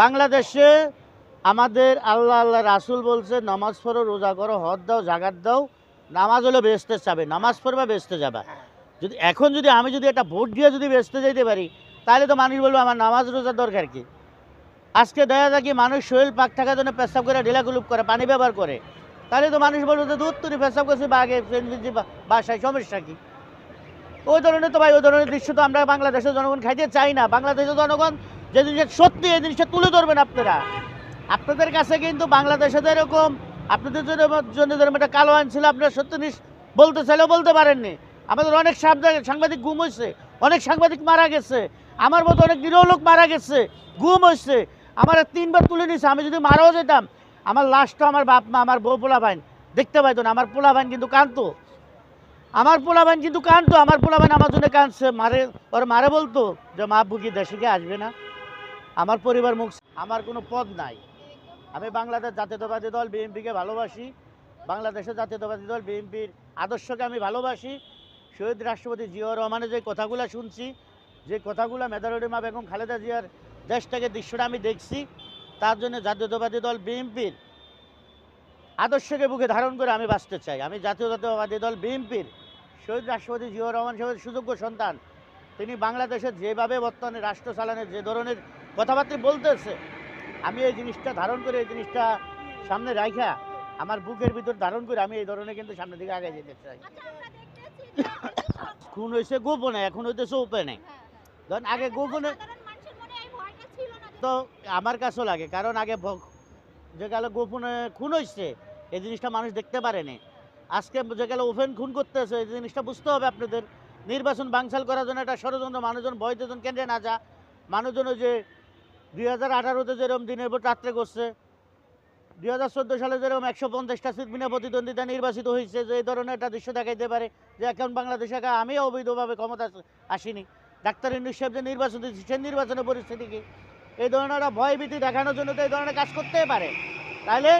বাংলাদেশে আমাদের আল্লাহ আল্লাহ রাসুল বলছে, নামাজ পড়ো, রোজা করো হদ দাও জাগাত দাও। নামাজ হলো বেসতে যাবে নামাজ পড়বা, বেসতে যাবা। যদি, এখন যদি আমি যদি একটা ভোট দিয়ে যদি বেসতে যাইতে পারি, তাহলে তো মানুষ বলব, আমার নামাজ রোজার দরকার কি? আজকে দেখা যায় কি, মানুষ শরীর পাক থাকার জন্য পেশাব করে, ঢিলাগুলুপ করে, পানি ব্যবহার করে। তাহলে তো মানুষ বলব যে দুধ তুলি পেশাব করছি বা আগে বাসায়, সমস্যা কি? ওই ধরনের তো ভাই, ওই ধরনের দৃশ্য তো আমরা বাংলাদেশের জনগণ খাইতে চাই না। বাংলাদেশের জনগণ যে জিনিসটা সত্যি, এই জিনিসটা তুলে ধরবেন আপনারা। আপনাদের কাছে কিন্তু বাংলাদেশে তো এরকম, আপনাদের জন্য- জন্য যেরকম একটা কালো আইন ছিল, আপনারা সত্যি জিনিস বলতে চাইলেও বলতে পারেননি। আমাদের অনেক সাংবাদিক সাংবাদিক গুম হয়েছে অনেক সাংবাদিক মারা গেছে, আমার মতো অনেক নিরহ লোক মারা গেছে গুম হয়েছে আমার তিনবার তুলে নিছে, আমি যদি মারাও যেতাম, আমার লাশটা আমার বাপ মা, আমার বউ পোলা ভাইন দেখতে পাইতো না, আমার পোলা ভাইন কিন্তু কাঁদতো আমার পোলা ভাইন কিন্তু কাঁদতো আমার পোলা ভাইন আমার জন্য কাঁদছে, মারে, ওর মারে বলতো যে, মা, বুকি দেশে আসবে না? আমার পরিবার মুখ আমার কোনো পদ নাই। আমি বাংলাদেশ জাতীয়তাবাদী দল, বিএনপিকে ভালোবাসি। বাংলাদেশের জাতীয়তাবাদী দল, বিএনপির আদর্শকে আমি ভালোবাসি। শহীদ রাষ্ট্রপতি জিয়াউর রহমানের যে কথাগুলো শুনছি, যে কথাগুলো মেধারুডি মা বেগম খালেদা জিয়ার দেশটাকে, দৃশ্যটা আমি দেখছি, তার জন্য জাতীয়তাবাদী দল, বিএনপির আদর্শকে বুকে ধারণ করে আমি বাঁচতে চাই। আমি জাতীয় জাতীয়তাবাদী দল, বিএনপির শহীদ রাষ্ট্রপতি জিয়াউর রহমান সাহেবের সুযোগ্য সন্তান। তিনি বাংলাদেশের যেভাবে বর্তমানে রাষ্ট্র চালানোর, যে ধরনের কথাবার্তা বলতেছে। আমি এই জিনিসটা ধারণ করে এই জিনিসটা সামনে রাখা আমার বুকের ভিতর ধারণ করে আমি এই ধরনের কিন্তু সামনের দিকে আগে যেতে চাই। আচ্ছা খুন হয়েছে গোপনে এখন হইতেছে ওপেনে। হ্যাঁ, হ্যাঁ। ধরেন আগে গোপনে সাধারণ মানুষের মনে এই ভয়টা ছিল না যে- তো আমার কাছেও লাগে কারণ আগে যে গেল গোপনে খুন হয়েছে এই জিনিসটা মানুষ দেখতে পারেনি আজকে যে গেল ওপেন খুন করতেছে এই জিনিসটা বুঝতে হবে আপনাদের। নির্বাচন বাংশাল করার জন্য একটা ষড়যন্ত্র মানুষজন ভয়তেজন কেন্দ্রে না যা। মানুষজন ওই যে দুই হাজার আঠারোতে যেরকম দিনের ভোট রাত্রে করছে, দুই হাজার চোদ্দ সালে যেরকম একশো পঞ্চাশটা সিট বিনা প্রতিদ্বন্দ্বিতা নির্বাচিত হয়েছে, যে এই ধরনের একটা দৃশ্য দেখাইতে পারে যে এখন বাংলাদেশে আমি অবৈধভাবে ক্ষমতা আসিনি। ডাক্তার ইন্ডুস সাহেব যে নির্বাচন দিচ্ছে সেই নির্বাচনের পরিস্থিতি কি? এই ধরনের একটা ভয়ভীতি দেখানোর জন্য তো এই ধরনের কাজ করতেই পারে। তাহলে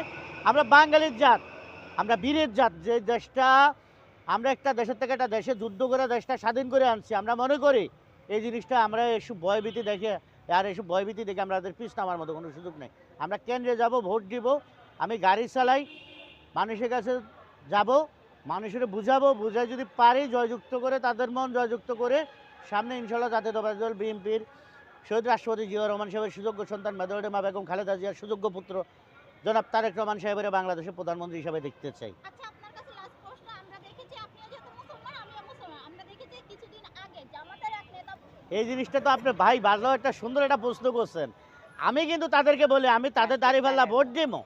আমরা বাঙালির জাত, আমরা বীরের জাত, যে দেশটা, আমরা একটা দেশের থেকে একটা দেশে যুদ্ধ করে, দেশটা স্বাধীন করে আনছি, আমরা মনে করি এই জিনিসটা আমরা এসব ভয়ভীতি দেখে আর এসব ভয়ভীতি দেখে আমাদের পিস নামার মতো কোনো সুযোগ নেই। আমরা কেন্দ্রে যাব, ভোট দিব, আমি গাড়ি চালাই, মানুষের কাছে যাব, মানুষের বুঝাবো, বুঝাই যদি পারি জয়যুক্ত করে, তাদের মন জয়যুক্ত করে, সামনে ইনশাল্লাহ জাতীয় জাতীয়তাবাদী দল, বিএনপির শহীদ রাষ্ট্রপতি জিয়া রহমান সাহেবের সুযোগ্য সন্তান মেদরডে মা বেগম খালেদা জিয়ার সুযোগ্য পুত্র জনাব তারেক রহমান সাহেবের বাংলাদেশের প্রধানমন্ত্রী হিসাবে দেখতে চাই আচ্ছা আপনার কাছে লাস্ট প্রশ্ন আমরা দেখেছি আপনিও যেহেতু মুসলমান আমিও মুসলমান আমরা দেখেছি কিছুদিন আগে জামাতের এক নেতা এই জিনিসটা তো আপনি ভাই ভালো একটা সুন্দর একটা প্রশ্ন করছেন। আমি কিন্তু তাদেরকে বলি আমি তাদের দাঁড়িপাল্লা ভোট দেবো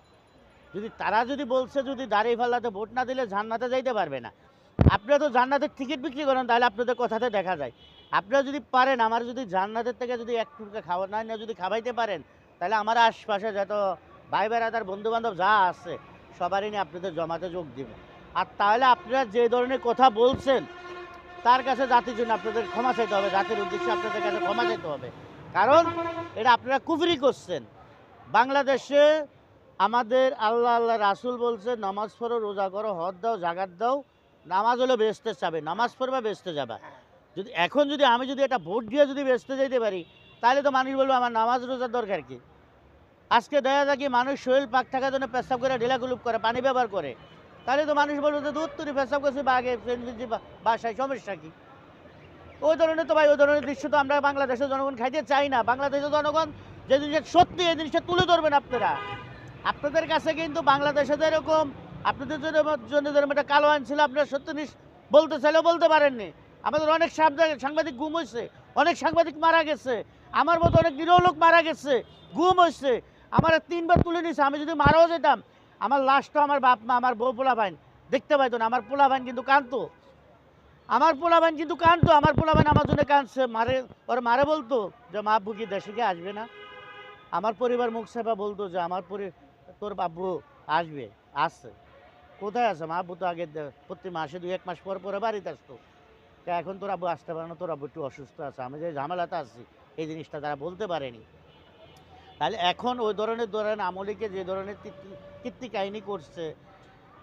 যদি তারা যদি বলছে যদি দাঁড়িপাল্লাতে ভোট না দিলে জান্নাতে যাইতে পারবে না। আপনারা তো জান্নাতের টিকিট বিক্রি করেন তাহলে আপনাদের কথাতে দেখা যায়। আপনারা যদি পারেন আমার যদি জান্নাতের থেকে যদি এক টুকরা খাওয়া না নিয়ে যদি খাওয়াইতে পারেন তাহলে আমার আশপাশে যত ভাই বেড়াদার বন্ধু বান্ধব যা আছে সবারই নিয়ে আপনাদের জমাতে যোগ দিব। আর তাহলে আপনারা যে ধরনের কথা বলছেন তার কাছে জাতির জন্য আপনাদের ক্ষমা চাইতে হবে, জাতির উদ্দেশ্যে আপনাদের কাছে ক্ষমা চাইতে হবে। কারণ এটা আপনারা কুফরি করছেন। বাংলাদেশে আমাদের আল্লাহ আল্লাহ রাসুল বলছে, নামাজ পড়ো, রোজা করো হদ দাও জাগাত দাও। নামাজ হলো বেসতে যাবে নামাজ পড়বা বেসতে যাবা। যদি, এখন যদি আমি যদি একটা ভোট দিয়ে যদি বেসতে যাইতে পারি, তাহলে তো মানুষ বলব, আমার নামাজ, রোজার দরকার কি? আজকে দেখা যায় কি মানুষ শরীর পাক থাকার জন্য পেশাব করে, ঢিলাগুলুপ করে, পানি ব্যবহার করে। তাহলে তো মানুষ বলব যে দুধ তুলি, পেশাব করছি, বাঘে বাসায়, সমস্যা কি? ওই ধরনের তো ভাই, ওই ধরনের দৃশ্য তো আমরা বাংলাদেশের জনগণ খাইতে চাই না। বাংলাদেশের জনগণ যে জিনিসটা সত্যি, এই জিনিসটা তুলে ধরবেন আপনারা। আপনাদের কাছে কিন্তু বাংলাদেশে যে এরকম, আপনাদের জন্য যেরকম একটা কালো আইন ছিল, আপনারা সত্যি নিস বলতে চাইলেও বলতে পারেননি। আমাদের অনেক সাংবাদিক গুম হয়েছে অনেক সাংবাদিক মারা গেছে, আমার মতো অনেক নিরহ লোক মারা গেছে, গুম হয়েছে আমার তিনবার তুলে নিছে, আমি যদি মারাও যেতাম আমার লাশটা আমার বাপ মা আমার বউ পোলা ভাইন দেখতে পাইতো না, আমার পোলা ভাইন কিন্তু কাঁদতো আমার পোলা ভাইন কিন্তু কাঁদতো আমার পোলা ভাইন আমার জন্য কাঁদছে। মারে, ওর মারে বলতো যে, মা আব্বু কি দেশে আসবে না? আমার পরিবার মুখ সেবা বলতো যে, আমার পরি, তোর বাবু আসবে, আসছে। কোথায় আছে? মা আব্বু তো আগে প্রতি মাসে দুই, এক মাস পর পরে বাড়িতে আসতো। তা এখন তোর আব্বু আসতে পারে না, তোর আব্বু একটু অসুস্থ আছে। আমি যে ঝামেলাতে আছি, এই জিনিসটা তারা বলতে পারেনি। তাহলে এখন ওই ধরনের ধরেন আমলিকে যে ধরনের কীর্তি- কাহিনী করছে,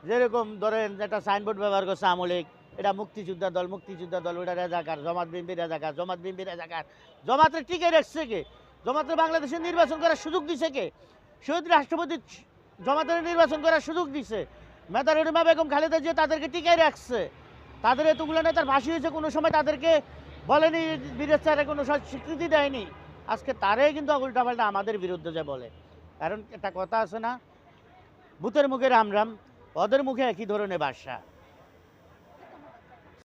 যেরকম ধরেন একটা সাইনবোর্ড ব্যবহার করছে আমলিক, এটা মুক্তিযোদ্ধা দল মুক্তিযোদ্ধা দল ওটা রেজাকার, জমাত বিম্বি রেজাকার, জমাত বিম্বি রেজাকার। জমাতে টিকে রাখছে কে? জমাতে বাংলাদেশের নির্বাচন করার সুযোগ দিছে কে? শহীদ রাষ্ট্রপতি জমাতের নির্বাচন করার সুযোগ দিছে। মেদার রুমা বেগম খালেদা জিয়া তাদেরকে টিকায় রাখছে। তাদের এতগুলো নেতার ফাঁসি হয়েছে, কোনো সময় তাদেরকে বলেনি বিদেশ কোনো সব স্বীকৃতি দেয়নি। আজকে তারাই কিন্তু উল্টাপাল্টা আমাদের বিরুদ্ধে যে বলে। কারণ একটা কথা আছে না, ভূতের মুখে রাম রাম ওদের মুখে একই ধরনের বাসা